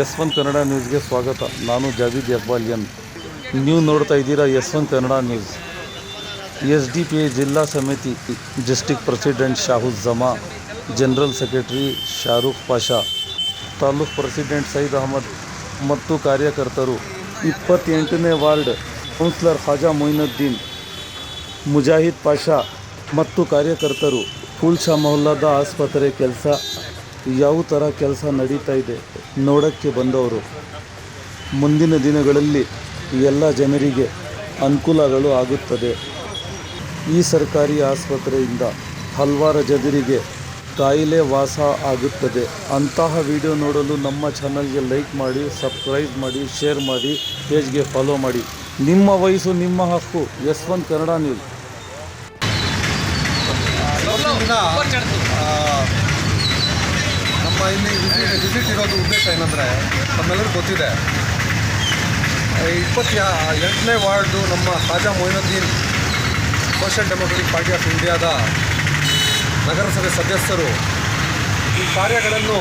S one Kannada ನ್ಯೂಸ್ಗೆ ಸ್ವಾಗತ. ನಾನು ಜಾವೀದ್ ಎಕ್ಬಾಲಿಯನ್ ನೀವು ನೋಡ್ತಾ ಇದ್ದೀರಾ S one Kannada news. S D P ಜಿಲ್ಲಾ ಸಮಿತಿ ಡಿಸ್ಟಿಕ್ ಪ್ರೆಸಿಡೆಂಟ್ ಜಮಾ general secretary Shahrukh Pasha, taluk president Syed Ahmed ಮತ್ತು ಕಾರ್ಯಕರ್ತರು. ಇಪ್ಪತ್ತೆಂಟನೇ ವಾರ್ಡ್ ಕೌನ್ಸಿಲರ್ ಖಾಜಾ ಮೊಯ್ನುದ್ದೀನ್, ಮುಜಾಹಿದ್ ಪಾಷಾ ಮತ್ತು ಕಾರ್ಯಕರ್ತರು. ಫೂಲ್ಶಾ ಮೊಹಲ್ಲಾದ ಆಸ್ಪತ್ರೆ ಕೆಲಸ ಯಾವ ಥರ ಕೆಲಸ ನಡೀತಾ ಇದೆ ನೋಡೋಕ್ಕೆ ಬಂದವರು. ಮುಂದಿನ ದಿನಗಳಲ್ಲಿ ಎಲ್ಲ ಜನರಿಗೆ ಅನುಕೂಲಗಳು ಆಗುತ್ತದೆ. ಈ ಸರ್ಕಾರಿ ಆಸ್ಪತ್ರೆಯಿಂದ ಹಲವಾರು ಜನರಿಗೆ ಕಾಯಿಲೆ ವಾಸ ಆಗುತ್ತದೆ. ಅಂತಹ ವಿಡಿಯೋ ನೋಡಲು ನಮ್ಮ ಚಾನಲ್ಗೆ ಲೈಕ್ ಮಾಡಿ, ಸಬ್ಸ್ಕ್ರೈಬ್ ಮಾಡಿ, ಶೇರ್ ಮಾಡಿ, ಪೇಜ್ಗೆ ಫಾಲೋ ಮಾಡಿ. ನಿಮ್ಮ ವಯಸ್ಸು, ನಿಮ್ಮ ಹಕ್ಕು. S one Kannada news. ಇಲ್ಲಿ ವಿಸಿಟ್ ಇರೋದು ಉದ್ದೇಶ ಏನಂದರೆ ನಮ್ಮೆಲ್ಲರಿಗೂ ಗೊತ್ತಿದೆ. ಇಪ್ಪತ್ತ ಎಂಟನೇ ವಾರ್ಡು ನಮ್ಮ Khaja Moinuddin social democratic party of ಇಂಡಿಯಾದ ನಗರಸಭೆ ಸದಸ್ಯರು ಈ ಕಾರ್ಯಗಳನ್ನು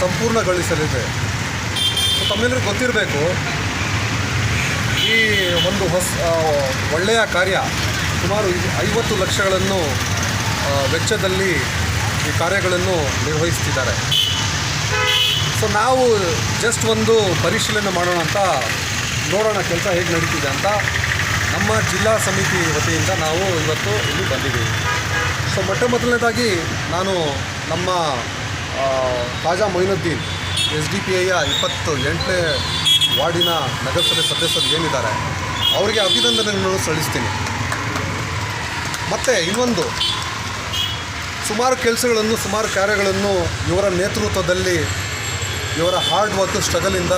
ಸಂಪೂರ್ಣಗೊಳಿಸಲಿದೆ. ಸೊ ತಮ್ಮೆಲ್ಲರಿಗೂ ಗೊತ್ತಿರಬೇಕು, ಈ ಒಂದು ಹೊಸ ಒಳ್ಳೆಯ ಕಾರ್ಯ ಸುಮಾರು ಐವತ್ತು ಲಕ್ಷಗಳನ್ನು ವೆಚ್ಚದಲ್ಲಿ ಈ ಕಾರ್ಯಗಳನ್ನು ನಿರ್ವಹಿಸ್ತಿದ್ದಾರೆ. ಸೊ ನಾವು ಜಸ್ಟ್ ಒಂದು ಪರಿಶೀಲನೆ ಮಾಡೋಣ ಅಂತ ನೋಡೋಣ ಕೆಲಸ ಹೇಗೆ ನಡೀತಿದೆ ಅಂತ. ನಮ್ಮ ಜಿಲ್ಲಾ ಸಮಿತಿ ವತಿಯಿಂದ ನಾವು ಇವತ್ತು ಇಲ್ಲಿ ಬಂದಿದ್ದೀವಿ. ಸೊ ಮೊಟ್ಟ ಮೊದಲನೇದಾಗಿ ನಾನು ನಮ್ಮ Khaja Moinuddin S D P ಐಯ ಇಪ್ಪತ್ತು ಎಂಟನೇ ವಾರ್ಡಿನ ನಗರಸಭೆ ಸದಸ್ಯರು ಏನಿದ್ದಾರೆ, ಅವರಿಗೆ ಅಭಿನಂದನೆಗಳನ್ನು ಸಲ್ಲಿಸ್ತೀನಿ. ಮತ್ತು ಇನ್ನೊಂದು ಸುಮಾರು ಕೆಲಸಗಳನ್ನು, ಸುಮಾರು ಕಾರ್ಯಗಳನ್ನು ಇವರ ನೇತೃತ್ವದಲ್ಲಿ, ಇವರ ಹಾರ್ಡ್ ವರ್ಕ್ ಸ್ಟ್ರಗಲಿಂದ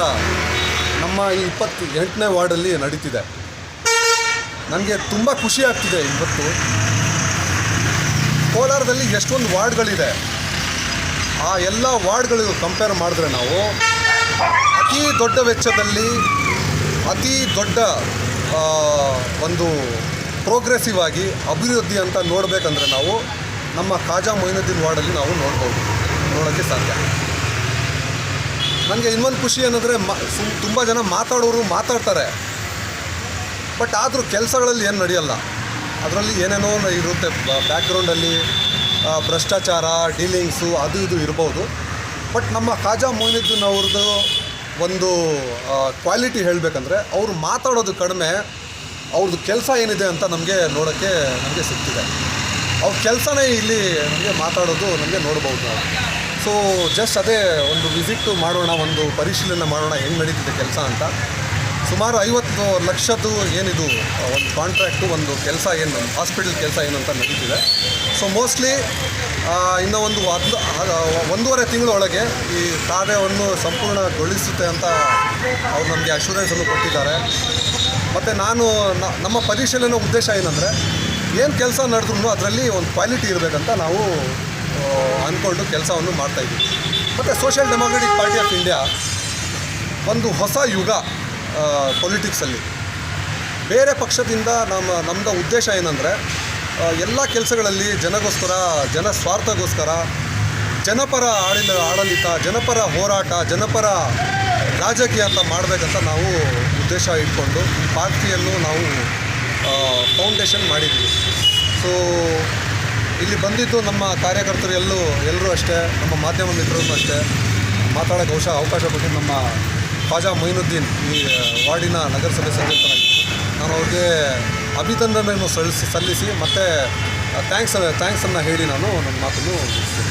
ನಮ್ಮ ಈ ಇಪ್ಪತ್ತು ಎಂಟನೇ ವಾರ್ಡಲ್ಲಿ ನಡೀತಿದೆ. ನನಗೆ ತುಂಬ ಖುಷಿ ಆಗ್ತಿದೆ ಇವತ್ತು. ಕೋಲಾರದಲ್ಲಿ ಎಷ್ಟೊಂದು ವಾರ್ಡ್ಗಳಿದೆ. ಆ ಎಲ್ಲ ವಾರ್ಡ್ಗಳಿಗೂ ಕಂಪೇರ್ ಮಾಡಿದ್ರೆ ನಾವು ಅತಿ ದೊಡ್ಡ ವೆಚ್ಚದಲ್ಲಿ, ಅತಿ ದೊಡ್ಡ ಒಂದು ಪ್ರೋಗ್ರೆಸಿವ್ ಆಗಿ ಅಭಿವೃದ್ಧಿ ಅಂತ ನೋಡಬೇಕಂದ್ರೆ ನಾವು ನಮ್ಮ ಖಾಜಾ ಮೊಯ್ನುದ್ದೀನ್ ವಾರ್ಡಲ್ಲಿ ನಾವು ನೋಡ್ಬೋದು. ನೋಡೋಕ್ಕೆ ಸಾಧ್ಯ. ನನಗೆ ಇನ್ನೊಂದು ಖುಷಿ ಏನಂದರೆ ಮ ತುಂಬ ಜನ ಮಾತಾಡೋರು ಮಾತಾಡ್ತಾರೆ. ಬಟ್ ಆದರೂ ಕೆಲಸಗಳಲ್ಲಿ ಏನು ನಡೆಯಲ್ಲ. ಅದರಲ್ಲಿ ಏನೇನೋ ಇರುತ್ತೆ ಬ್ಯಾಕ್ಗ್ರೌಂಡಲ್ಲಿ ಭ್ರಷ್ಟಾಚಾರ, ಡೀಲಿಂಗ್ಸು, ಅದು ಇದು ಇರ್ಬೋದು. ಬಟ್ ನಮ್ಮ ಖಾಜಾ ಮೊಯ್ನುದ್ದೀನ್ ಅವ್ರದ್ದು ಒಂದು ಕ್ವಾಲಿಟಿ ಹೇಳಬೇಕಂದ್ರೆ ಅವರು ಮಾತಾಡೋದು ಕಡಿಮೆ, ಅವ್ರದ್ದು ಕೆಲಸ ಏನಿದೆ ಅಂತ ನಮಗೆ ನೋಡೋಕ್ಕೆ ನಮಗೆ ಸಿಗ್ತಿದೆ. ಅವ್ರ ಕೆಲಸನೇ ಇಲ್ಲಿ ನಮಗೆ ಮಾತಾಡೋದು, ನಮಗೆ ನೋಡ್ಬೋದು ಸೊ ಜಸ್ಟ್ ಅದೇ ಒಂದು ವಿಸಿಟ್ ಮಾಡೋಣ, ಒಂದು ಪರಿಶೀಲನೆ ಮಾಡೋಣ, ಹೆಂಗೆ ನಡೀತಿದೆ ಕೆಲಸ ಅಂತ. ಸುಮಾರು ಐವತ್ತು ಲಕ್ಷದ್ದು ಏನಿದು ಒಂದು ಕಾಂಟ್ರಾಕ್ಟು ಒಂದು ಕೆಲಸ ಏನು ಹಾಸ್ಪಿಟಲ್ ಕೆಲಸ ಏನು ಅಂತ ನಡೀತಿದೆ. ಸೊ ಮೋಸ್ಟ್ಲಿ ಇನ್ನು ಒಂದು ಹತ್ತು ಒಂದೂವರೆ ತಿಂಗಳೊಳಗೆ ಈ ಕಾರ್ಯವನ್ನು ಸಂಪೂರ್ಣಗೊಳಿಸುತ್ತೆ ಅಂತ ಅವ್ರು ನಮಗೆ ಅಶ್ಯೂರೆನ್ಸನ್ನು ಕೊಟ್ಟಿದ್ದಾರೆ. ಮತ್ತು ನಾನು ನಮ್ಮ ಪರಿಶೀಲನೆ ಉದ್ದೇಶ ಏನಂದರೆ ಏನು ಕೆಲಸ ನಡೆದ್ರು ಅದರಲ್ಲಿ ಒಂದು ಕ್ವಾಲಿಟಿ ಇರಬೇಕಂತ ನಾವು ಅಂದ್ಕೊಂಡು ಕೆಲಸವನ್ನು ಮಾಡ್ತಾಯಿದ್ದೀವಿ ಮತ್ತು social democratic party of India ಒಂದು ಹೊಸ ಯುಗ ಪೊಲಿಟಿಕ್ಸಲ್ಲಿ ಬೇರೆ ಪಕ್ಷದಿಂದ ನಮ್ಮ ನಮ್ಮದು ಉದ್ದೇಶ ಏನಂದರೆ ಎಲ್ಲ ಕೆಲಸಗಳಲ್ಲಿ ಜನಗೋಸ್ಕರ, ಜನ ಸ್ವಾರ್ಥಗೋಸ್ಕರ, ಜನಪರ ಆಡಳಿತ ಆಡಳಿತ, ಜನಪರ ಹೋರಾಟ, ಜನಪರ ರಾಜಕೀಯ ಅಂತ ಮಾಡಬೇಕಂತ ನಾವು ಉದ್ದೇಶ ಇಟ್ಕೊಂಡು ಪಾರ್ಟಿಯನ್ನು ನಾವು ಫೌಂಡೇಶನ್ ಮಾಡಿದ್ವಿ. ಸೊ ಇಲ್ಲಿ ಬಂದಿದ್ದು ನಮ್ಮ ಕಾರ್ಯಕರ್ತರು ಎಲ್ಲೂ, ಎಲ್ಲರೂ ಅಷ್ಟೇ, ನಮ್ಮ ಮಾಧ್ಯಮ ಮಿತ್ರರು ಅಷ್ಟೇ. ಮಾತಾಡೋಕ್ಕೆ ಅವಶ ಅವಕಾಶ ಕೊಟ್ಟು ನಮ್ಮ ಖಾಜಾ ಮೊಯ್ನುದ್ದೀನ್ ಈ ವಾರ್ಡಿನ ನಗರಸಭೆ ಸದಸ್ಯರಾಗಿ ನಾನು ಅವ್ರಿಗೆ ಅಭಿನಂದನೆಯನ್ನು ಸಲ್ಲಿಸಿ ಸಲ್ಲಿಸಿ ಮತ್ತು ಥ್ಯಾಂಕ್ಸ್ ಥ್ಯಾಂಕ್ಸನ್ನು ಹೇಳಿ ನಾನು ನನ್ನ ಮಾತನ್ನು ಮುಗಿಸ್ತೀನಿ.